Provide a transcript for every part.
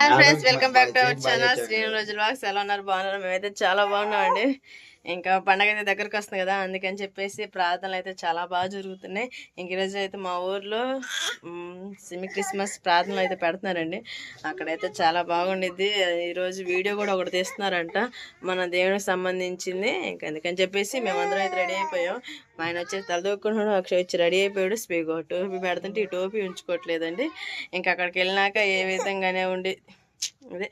Hi friends welcome back to our channel Srinu రోజుల వాక్స్ ఎలా ఉన్నారు? బాగున్నారు? మేమైతే చాలా బాగున్నామండి. ఇంకా పండగ అయితే దగ్గరకు వస్తుంది కదా అందుకని చెప్పేసి ప్రార్థనలు అయితే చాలా బాగా జరుగుతున్నాయి. ఇంక ఈరోజు అయితే మా ఊర్లో మ్, సిమి క్రిస్మస్ ప్రార్థనలు అయితే పెడుతున్నారండి. అక్కడైతే చాలా బాగుండిద్ది. ఈరోజు వీడియో కూడా ఒకటి తీస్తున్నారంట. మన దేవునికి సంబంధించింది. ఇంకా అందుకని చెప్పేసి మేమందరం అయితే రెడీ అయిపోయాం. ఆయన వచ్చి తలదొక్కున్నాడు అక్షయ్ వచ్చి రెడీ అయిపోయాడు. స్పీగో టోపీ పెడుతుంటే ఈ టోపీ ఉంచుకోవట్లేదండి. ఇంకా అక్కడికి వెళ్ళినాక ఏ విధంగానే ఉండి అదే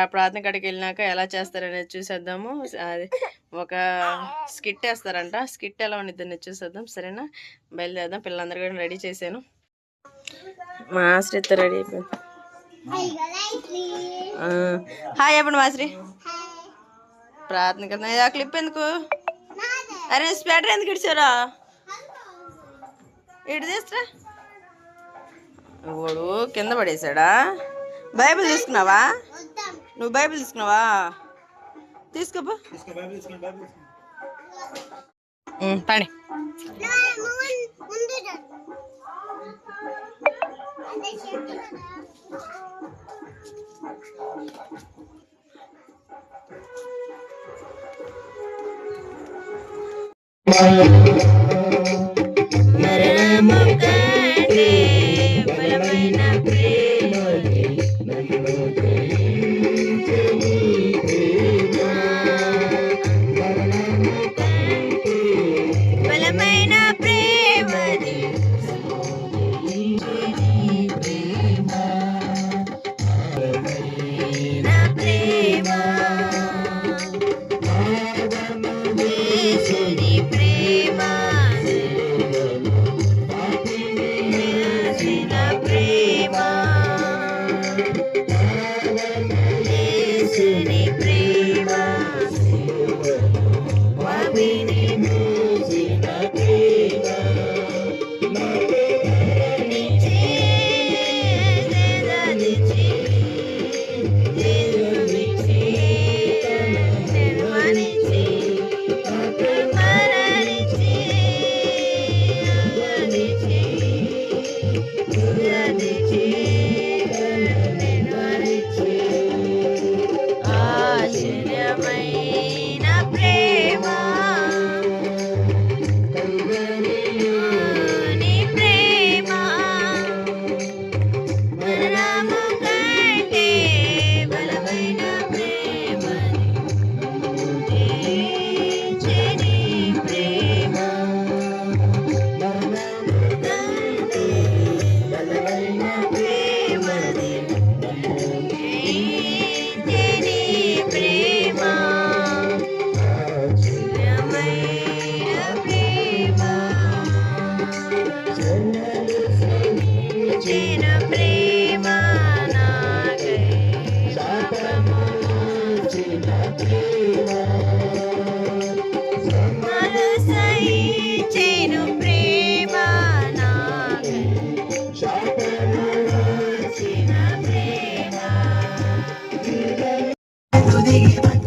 ఆ ప్రార్థన కాడికి వెళ్ళినాక ఎలా చేస్తారనేది చూసేద్దాము. అది ఒక స్కిట్ వేస్తారంట. స్కిట్ ఎలా ఉండిద్ది చూసేద్దాం. సరేనా? బయలుదేరదాం. పిల్లలందరూ కూడా రెడీ చేశాను. మాస్టర్ రెడీ అయిపోయింది. హాయ్ చెప్పండి మాశ్రీ ప్రార్థన కదా ఆ క్లిప్ ఎందుకు? అరే స్వేటర్ ఎందుకు ఇడిచారా ఇటు తీసురా వాడు కింద పడేశాడా? బైబిల్ తీసుకున్నావా? నువ్వు బైబిల్ తీసుకున్నావా? తీసుకోపో. పడి. బలమైన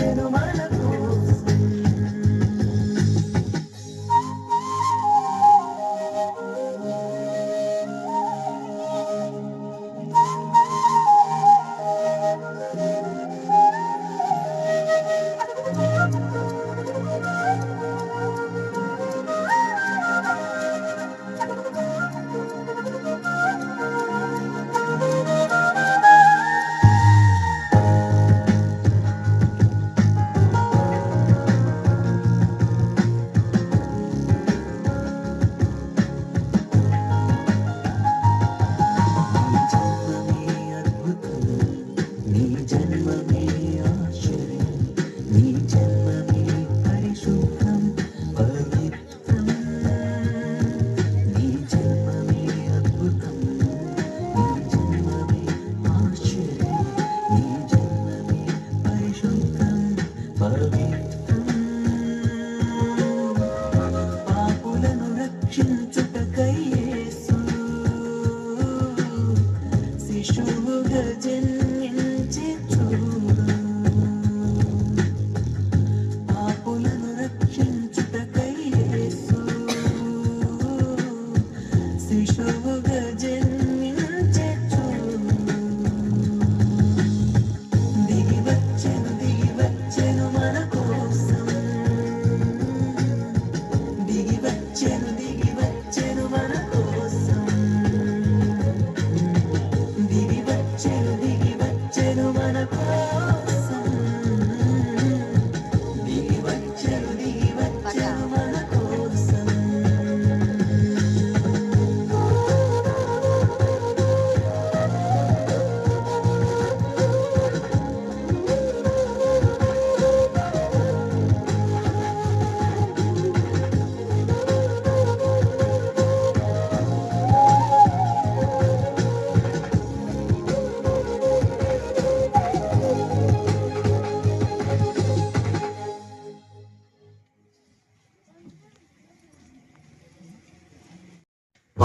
దిగి వచ్చెను మన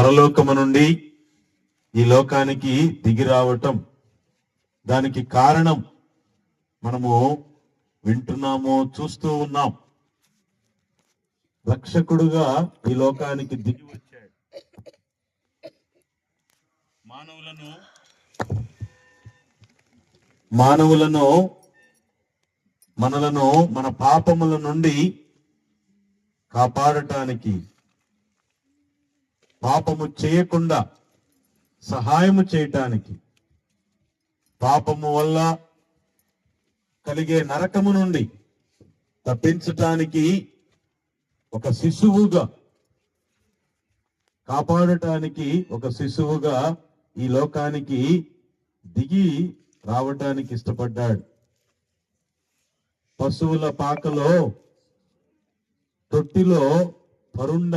పరలోకము నుండి ఈ లోకానికి దిగి రావటం దానికి కారణం మనము వింటున్నాము చూస్తూ ఉన్నాం. రక్షకుడుగా ఈ లోకానికి దిగి వచ్చాడు. మానవులను మానవులను మనలను మన పాపముల నుండి కాపాడటానికి పాపము చేయకుండా సహాయము చేయటానికి. పాపము వల్ల కలిగే నరకము నుండి తప్పించటానికి ఒక శిశువుగా కాపాడటానికి ఒక శిశువుగా ఈ లోకానికి దిగి రావటానికి ఇష్టపడ్డాడు. పశువుల పాకలో తొట్టిలో పరుండ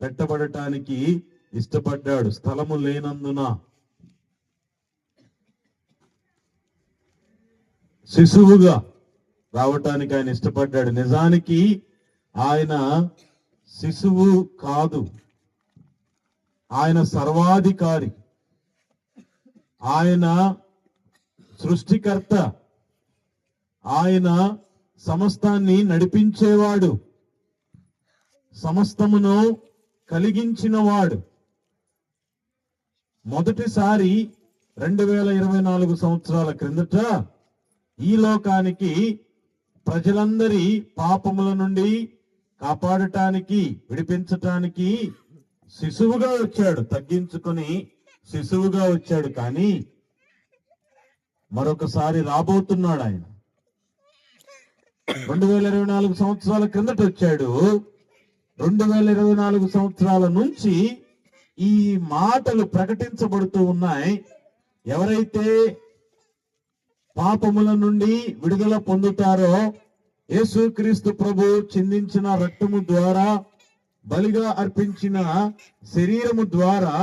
పెట్టబడటానికి ఇష్టపడ్డాడు. స్థలము లేనందున శిశువుగా రావటానికి ఆయన ఇష్టపడ్డాడు. నిజానికి ఆయన శిశువు కాదు. ఆయన సర్వాధికారి. ఆయన సృష్టికర్త. ఆయన సమస్తాన్ని నడిపించేవాడు. సమస్తమును కలిగించినవాడు. మొదటిసారి రెండు వేల ఇరవై నాలుగు సంవత్సరాల క్రిందట ఈ లోకానికి ప్రజలందరి పాపముల నుండి కాపాడటానికి విడిపించటానికి శిశువుగా వచ్చాడు. తగ్గించుకొని శిశువుగా వచ్చాడు కానీ మరొకసారి రాబోతున్నాడు ఆయన. రెండు వేల ఇరవై నాలుగు సంవత్సరాల క్రిందట వచ్చాడు. రెండు వేల ఇరవై నాలుగు సంవత్సరాల నుంచి ఈ మాటలు ప్రకటించబడుతూ ఉన్నాయి. ఎవరైతే పాపముల నుండి విడుదల పొందుతారో యేసుక్రీస్తు ప్రభు చిందించిన రక్తము ద్వారా బలిగా అర్పించిన శరీరము ద్వారా